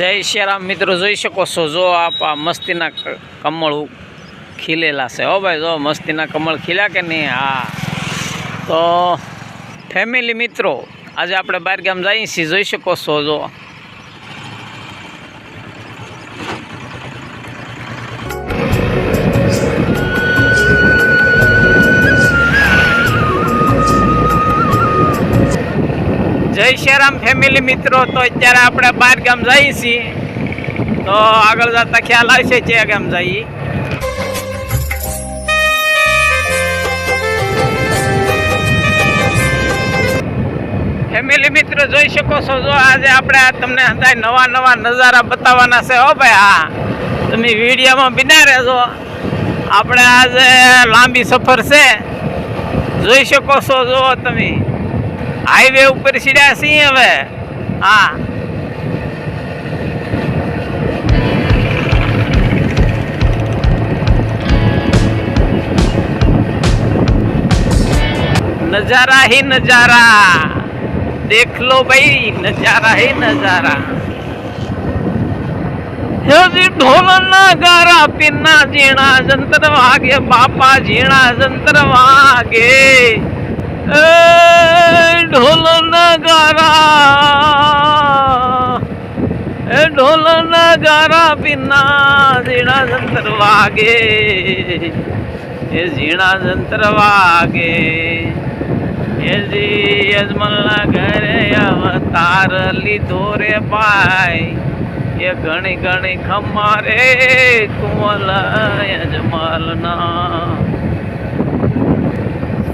જય શ્રીરામ મિત્રો, જોઈ શકો છો, જો આપ આ મસ્તીના કમળ ખીલેલા છે. હો ભાઈ, જો મસ્તીના કમળ ખીલ્યા કે નહીં? હા. તો ફેમિલી મિત્રો, આજે આપણે બહાર ગામ જઈએ છીએ. જોઈ શકો છો, જો જય ફેમિલી મિત્રો, તો અત્યારે આપણે બાર ગામ જઈએ છીએ. તો આગળ જતા ખ્યાલ આવશે છે ગામ જઈએ. ફેમિલી મિત્રો, જોઈ શકો છો, જો આજે આપણે તમને હંધાય નવા નવા નજારા બતાવવાના છે, હો ભાઈ, હા. તમે વિડીયોમાં બિના રહેજો. આપણે આજે લાંબી સફર છે. જોઈ શકો છો, જો તમે. હાઈવે ઉપર સીડ્યા છીએ હવે હા नजारा ही नजारा देख लो भाई नजारा ही नजारा હેજી ઢોલ નગારા પીના ઝીણા જંતર વાગે બાપા ઝીણા જંતર વાગે એ ઢોલ નગારા, એ ઢોલ નગારા પીના ઝીણા જંતર વાગે, એ ઝીણા જંતર વાગે. એ જી યજમલના ઘરે અવતાર લીધો રે ભાઈ, એ ઘણી ઘણી ખમારે કુંવલ યજમલના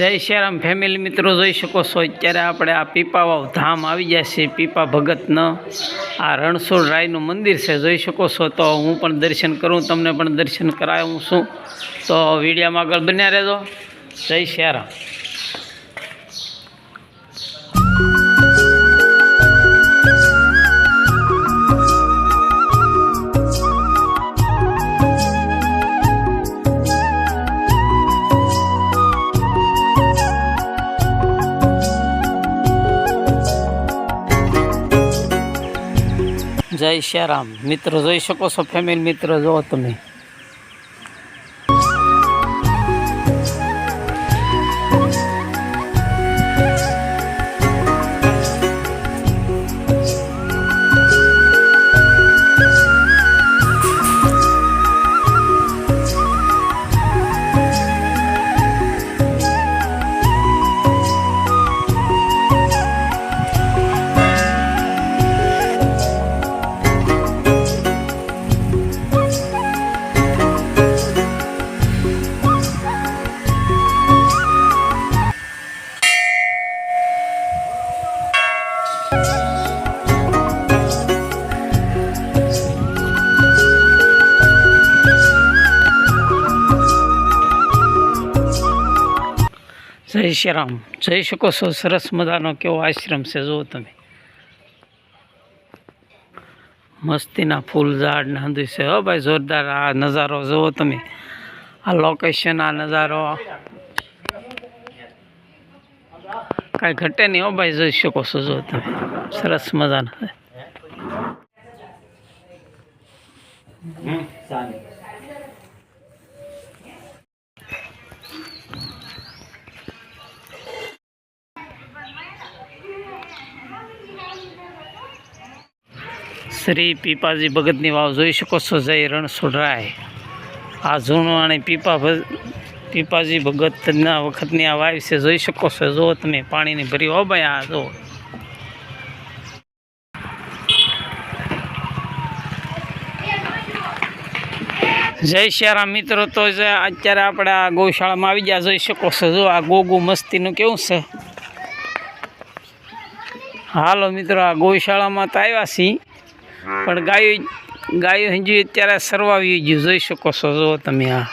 જય શ્રીરામ ફેમિલી મિત્રો, જોઈ શકો છો, અત્યારે આપણે આ પીપાવાવ ધામ આવી જાય છે. પીપા ભગતનો આ રણછોડ રાયનું મંદિર છે, જોઈ શકો છો. તો હું પણ દર્શન કરું, તમને પણ દર્શન કરાવું છું. તો વિડીયોમાં આગળ બન્યા રહેજો. જય શ્રીરામ જય શ્રીરામ મિત્રો જોઈ શકો છો ફેમિલી મિત્રો જો તમે. જય શ્રીરામ. જઈ શકો છો સરસ મજાનો કેવો આશ્રમ છે જુઓ તમે. મસ્તીના ફૂલ ઝાડ ને હંધું છે. હો ભાઈ, જોરદાર આ નજારો જુઓ તમે. આ લોકેશન આ નજારો. કાંઈ ઘટે નહીં હો ભાઈ, જોઈ શકો છો જો તમે. સરસ મજાના છે. શ્રી પીપાજી ભગતની વાવ જોઈ શકો છો, જય રણછોડરાય. આ જૂનું અને પીપા પીપાજી ભગતના વખતની આ વાવ છે, જોઈ શકો છો. જો તમે, પાણીની ભરી, હો ભાઈ, આ જો જય શ્યારામ મિત્રો, તો અત્યારે આપણે આ ગૌશાળામાં આવી ગયા, જોઈ શકો છો. જો આ ગોગુ મસ્તીનું કેવું છે? હાલો મિત્રો, આ ગૌશાળામાં તો આવ્યા છીએ. પણ ગાયો ગાયો હજી અત્યારે સરવાવી ગયું જોઈ શકો છો જો તમે આ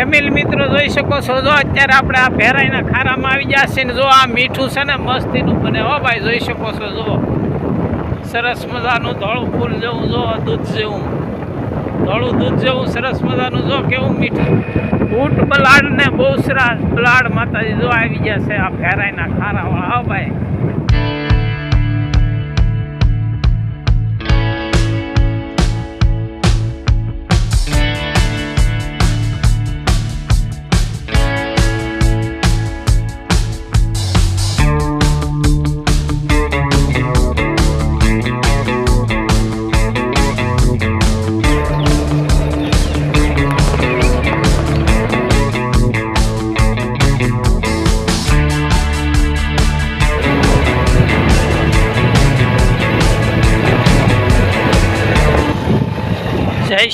ફેમિલી મિત્રો જોઈ શકો છો. જો અત્યારે આપણે આ ભેરાઈના ખારામાં આવી છે ને જો આ મીઠું છે ને મસ્તીનું બને. હો ભાઈ, જોઈ શકો છો, જો. સરસ મજાનું ધોળું ફૂલ જેવું, જો દૂધ જેવું. ધોળું દૂધ જેવું સરસ મજાનું, જો, કેવું મીઠું. ઊંટ બલાડ ને બહુ સરસ. બલાડ માતાજી જો આવી જશે આ ભેરાઈના ખારાવાળા હો ભાઈ.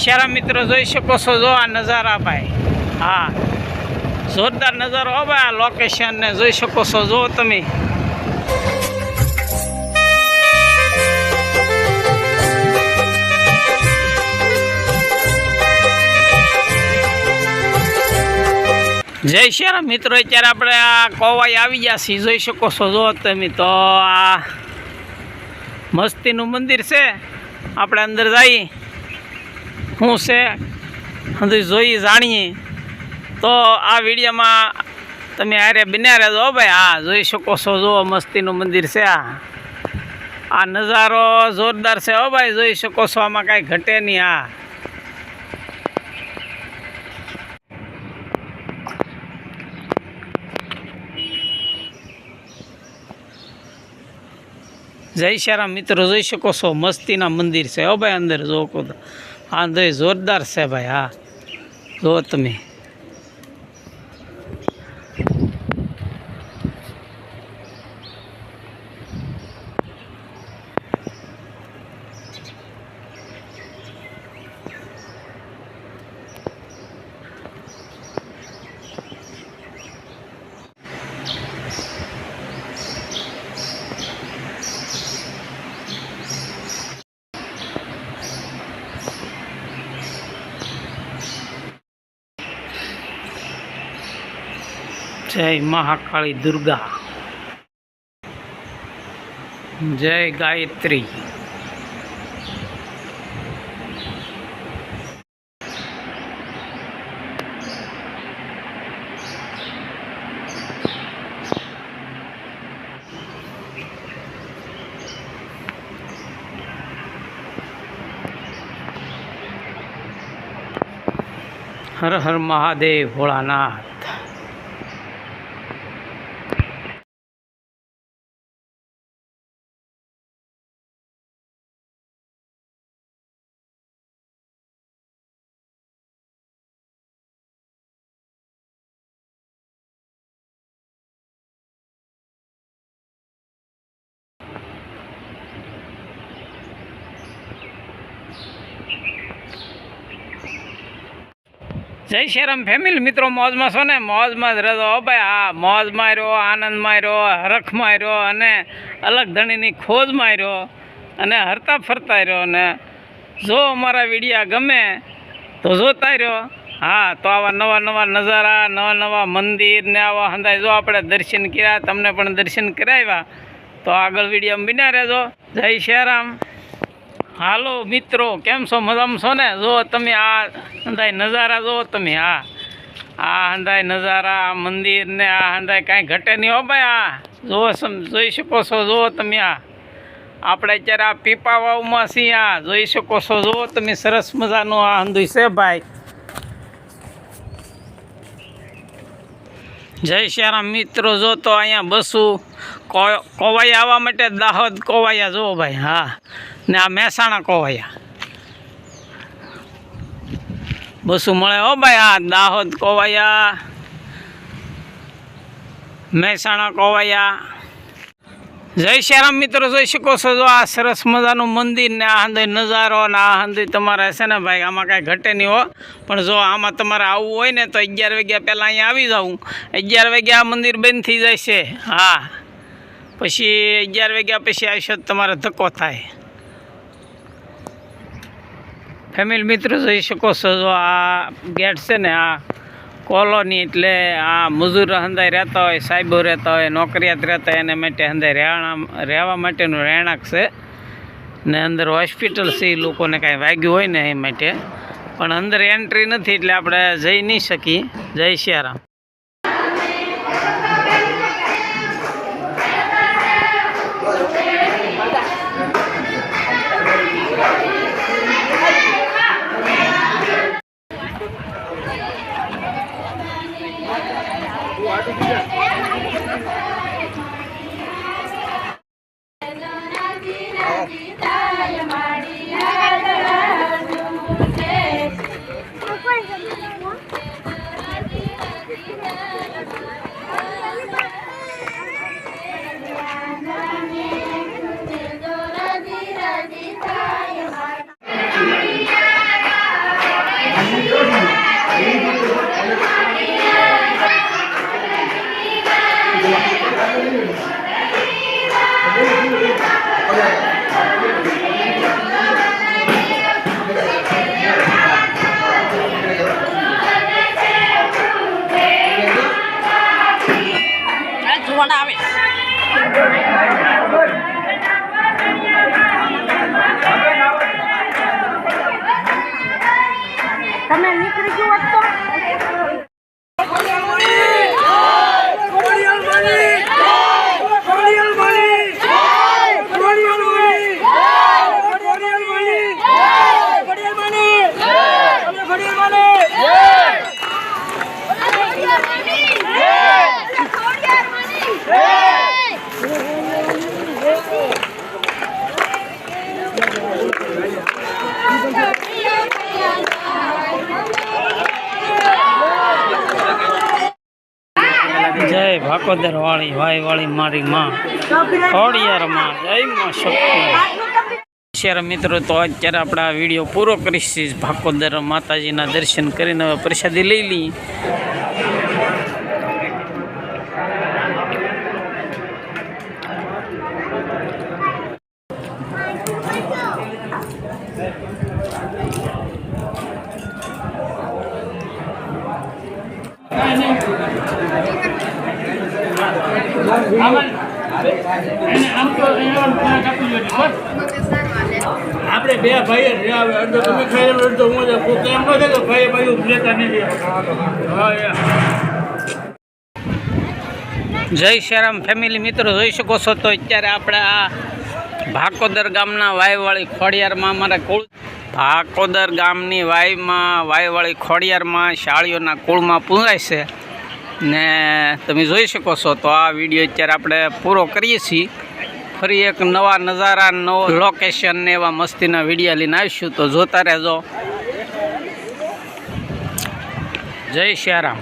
શ્યારામ મિત્રો જોઈ શકો છો, જો આ નજારા ભાઈ. હા. જોરદાર નજારો હો ભાઈ, આ લોકેશન ને જોઈ શકો છો, જો તમે. જય શ્યારામ મિત્રો, અત્યારે આપણે આ કોવાઈ આવી ગયા છીએ, જોઈ શકો છો, જો તમે. તો આ મસ્તીનું મંદિર છે. આપણે અંદર જઈએ. શું છે બધું જોઈ જાણીએ. તો આ વિડીયોમાં તમે હારે બિનારે રહેજો ભાઈ, હા, જોઈ શકો છો જુઓ મસ્તીનું મંદિર છે આ. આ નજારો જોરદાર છે હો ભાઈ, જોઈ શકો છો, આમાં કાંઈ ઘટે નહીં આ જય શ્યારામ મિત્રો, જોઈ શકો છો, મસ્તીના મંદિર છે હો ભાઈ, અંદર જો કહો તો. અંદર જોરદાર છે ભાઈ હા. જો તમે. જય મહાકાળી દુર્ગા. જય ગાયત્રી. હર હર મહાદેવ ભોળાનાથ. જય શ્રીરામ ફેમિલી મિત્રો, મોજમાં છો ને? મોજમાં જ રહેજો. ભાઈ, હા, મોજ માર્યો, આનંદ માર્યો, હરખ માર્યો અને અલગ ધણીની ખોજ માર્યો અને હરતા ફરતા રહ્યો અને જો અમારા વિડીયા ગમે તો જોતા રહ્યો. હા, તો આવા નવા નવા નજારા, નવા નવા મંદિર ને આવા હંધાય. જો આપણે દર્શન કર્યા, તમને પણ દર્શન કરાવ્યા, તો આગળ વીડિયો બિના રહેજો. જય શ્રીરામ. હાલો મિત્રો, કેમ છો? મજામાં છો ને? જો તમે આ હંધાય નજારા જો તમે, હા. આ હંધાય નજારા, આ મંદિર ને આ હંધાય કાંઈ ઘટે નહીં હો ભાઈ, આ. જો જોઈ શકો છો જુઓ તમે, આ. આપણે અત્યારે આ પીપા વાવમાં છીએ, આ. જોઈ શકો છો જુઓ તમે, સરસ મજાનું આ હંધુય છે ભાઈ. જય શ્યારામ મિત્રો, જો તો અહીંયા બસું કોવાઈ આવવા માટે દાહોદ કોવાયા જુઓ ભાઈ, હા. ને આ મહેસાણા કોવાયા બસું મળે હો ભાઈ, આ દાહોદ કોવાયા મહેસાણા કોવાયા જય શ્યારામ મિત્રો, જોઈ શકો છો જો આ સરસ મજાનું મંદિર ને આ હંદય નજારો ને આ હંદય તમારે છે ને ભાઈ, આમાં કાંઈ ઘટે નહીં હો. પણ જો આમાં તમારે આવવું હોય ને તો અગિયાર વાગ્યા પહેલાં અહીંયા આવી જાઉં. અગિયાર વાગ્યા આ મંદિર બંધ થઈ જાય છે હા. પછી અગિયાર વાગ્યા પછી આવશો તો તમારે ધક્કો થાય. ફેમિલી મિત્રો જોઈ શકો છો જો આ ગેટ છે ને, આ કોલોની એટલે આ મજૂર હંદાય રહેતા હોય, સાહેબો રહેતા હોય, નોકરિયાત રહેતા હોય, એના માટે હંદાય રહેણા રહેવા માટેનું રહેણાંક છે. ને અંદર હોસ્પિટલ છે એ લોકોને કાંઈ વાગ્યું હોય ને એ માટે. પણ અંદર એન્ટ્રી નથી એટલે આપણે જઈ નહીં શકીએ. જય સિયારામ તમે નીકળી ગયો હોત તો જય ભાકોદર વાળી વાય વાળી મારી માં. ખોડિયાર માં જય માં શક્તિ. શેર મિત્રો, તો અત્યારે આપણે આ વીડિયો પૂરો કરીશું. ભાકોદર માતાજીના દર્શન કરીને હવે પ્રસાદી લઈ લઈએ. આપણે બે ભાઈ જ રહ્યા અડધો તમે ખાઈ અડધો હું એમ ન કે ભાઈ ભાઈ લેતા નથી જય શ્રીરામ ફેમિલી મિત્રો, જોઈ શકો છો તો અત્યારે આપણે આ ભાકોદર ગામના વાયવાળી ખોડિયારમાં અમારા કુળ ભાકોદર ગામની વાયમાં વાયવાળી ખોડિયારમાં શાળીઓના કુળમાં પૂરાય છે. ને તમે જોઈ શકો છો, તો આ વીડિયો અત્યારે આપણે પૂરો કરીએ છીએ. ફરી એક નવા નજારા, નવો લોકેશન ને એવા મસ્તીના વિડીયા લઈને આવીશું. તો જોતા રહેજો. જય શ્રીરામ